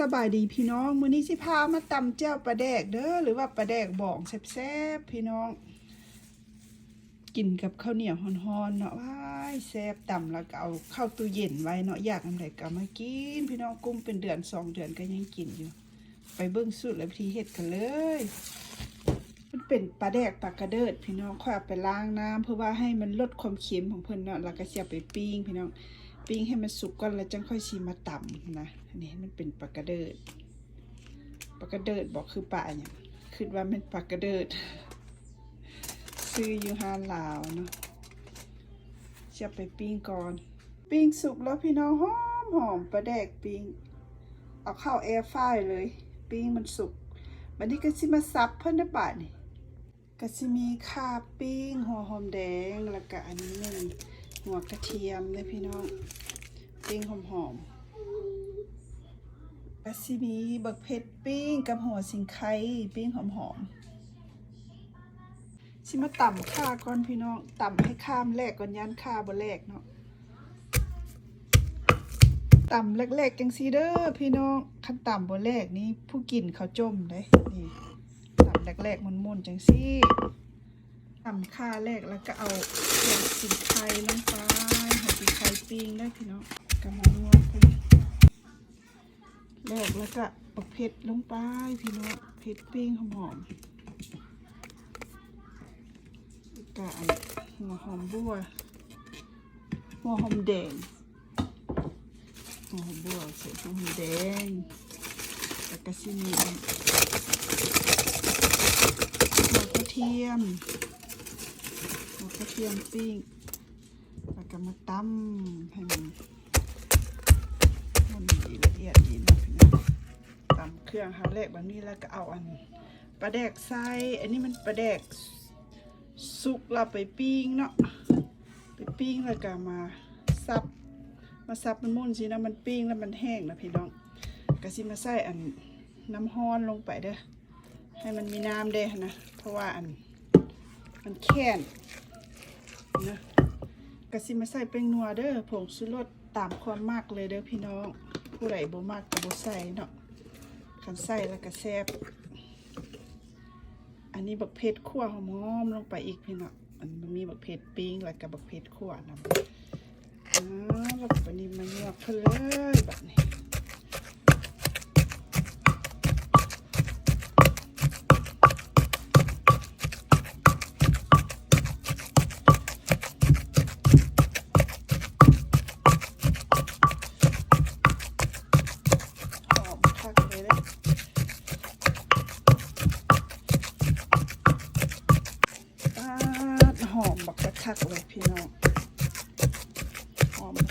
สบายดีพี่น้องมื้อนี้สิพามาตำแจ่วปลาแดกเด้อหรือว่าปลาแดกบองแซ่บๆพี่น้อง กินกับข้าวเหนียวฮ้อนๆเนาะว้ายแซ่บตำแล้วก็เอาเข้าตู้เย็นไว้เนาะอยากอันใดก็มากิน พี่น้องกุ้มเป็นเดือนสองเดือนก็ยังกินอยู่ ไปเบิ่งสูตรและวิธีเฮ็ดกันเลย มันเป็นปลาแดกปลากระเดิด พี่น้องค่อยเอาไปล้างน้ำเพื่อว่าให้มันลดความเค็มของเพิ่นเนาะแล้วก็เสิเอาไปปิ้งพี่น้อง ปิ้งให้มันสุกก่อนแล้วจังค่อยชิมาต่ำนะอันนี้มันเป็นปลากระเดิดปลากระเดิดบอกคือปลาอย่างคิดว่ามันปลากระเดิดซื้ออยู่ฮานลาวเนาะจะไปปิ้งก่อน ปิ้งสุกแล้วพี่น้องหอมหอมปลาแดกปิ้งเอาเข้าแอร์ฟร์เลย ปิ้งมันสุกวันนี้ก็สิมาซับเพิ่นได้บาทนี่ก็สิมีข้าปิ้งหัวหอมแดงแล้วก็อันนี้นึ่ หัวกระเทียมเลยพี่น้องปิ้งหอมๆกระซิมีบักเผ็ดปิ้งกับหัวสิงไคปิ้งหอมๆชิมาต่ำข้าก่อนพี่น้องต่ำให้ข้ามแรกก่อนยันข้าบ่แรกเนาะต่ำแรกๆจังซีเด้อพี่น้องขั้นต่ำบ่แรกนี่ผู้กินเขาจมเลยนี่ต่ำแรกๆมุนๆจังซี่ ทำค่าแรกแล้วก็เอาหัวสิงไคลงไปหัวสิงไคปิ้งได้พี่น้องกำลังนวดไปแรกแล้วก็ปักเผ็ดลงไปพี่น้องเผ็ดปิ้งหอมๆแล้วก็อันหัวหอมบัวหัวหอมแดงหัวหอมบัวใส่หัวหอมแดงแล้วก็ซิมีหัวกระเทียม ทียมปิ้งแล้วก็มาตำให้มันมันดีละเอียดดีนะพี่น้องตำเครื่องครั้งแรกแบบนี้แล้วก็เอาอันปลาแดกใส่อันนี้มันปลาแดกสุกเราไปปิ้งเนาะไปปิ้งแล้วก็มาซับมาซับมันมุ่นสินะมันปิ้งแล้วมันแห้งนะพี่น้องก็สิมาใส่อันน้ำฮ้อนลงไปเด้อให้มันมีน้ำเด้นะเพราะว่าอันมันแค้น นะกะสิมาใส่เป็นนัวเด้อผงชูรสตามความมากเลยเด้อพี่น้อง ผู้ใดบ่มากก็บ่ใส่เนาะคันใส่แล้วก็แซ่บอันนี้บักเผ็ดขั่วหอมลงไปอีกพี่น้องอันมันมีบักเผ็ดปิ้งแล้วก็บักเผ็ดขั่วนำอ่าแล้วก็อันนี้มาเงือกเพิ่นเลยแบบนี้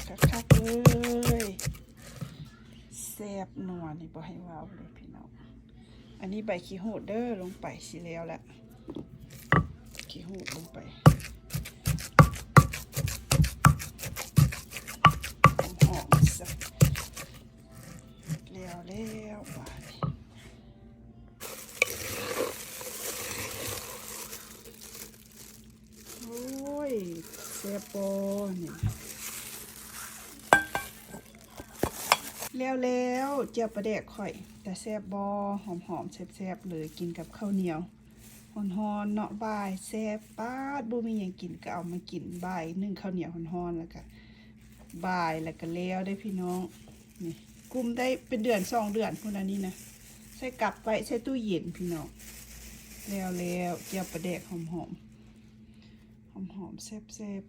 คักๆเลยแซ่บนัวนี่บ่ให้ว้าวเลยพี่น้องอันนี้ใบขี้หูดเด้อลงไปสิแล้วแหละขี้หูดลงไปหอมสักแล้วแล้วบาโอ้ยเสียโปนี่ แล้วแล้วเจียวปลาแดกข่อย แต่แซ่บบอหอมหอมแซ่บๆเลยกินกับข้าวเหนียวหอนๆเนาะบ่ายแซ่บป้าดบ่มีหยังกินก็เอามากินบ่ายนึ่งข้าวเหนียวหอนๆแล้วก็บ่ายแล้วก็แล้วได้พี่น้องนี่กุมได้เป็นเดือนสองเดือนพวกนั้นนี่นะใส่กลับไปใส่ตู้เย็นพี่น้องแล้วแล้วเจียวปลาแดกหอมหอมหอมหอมๆแซ่บแซ่บ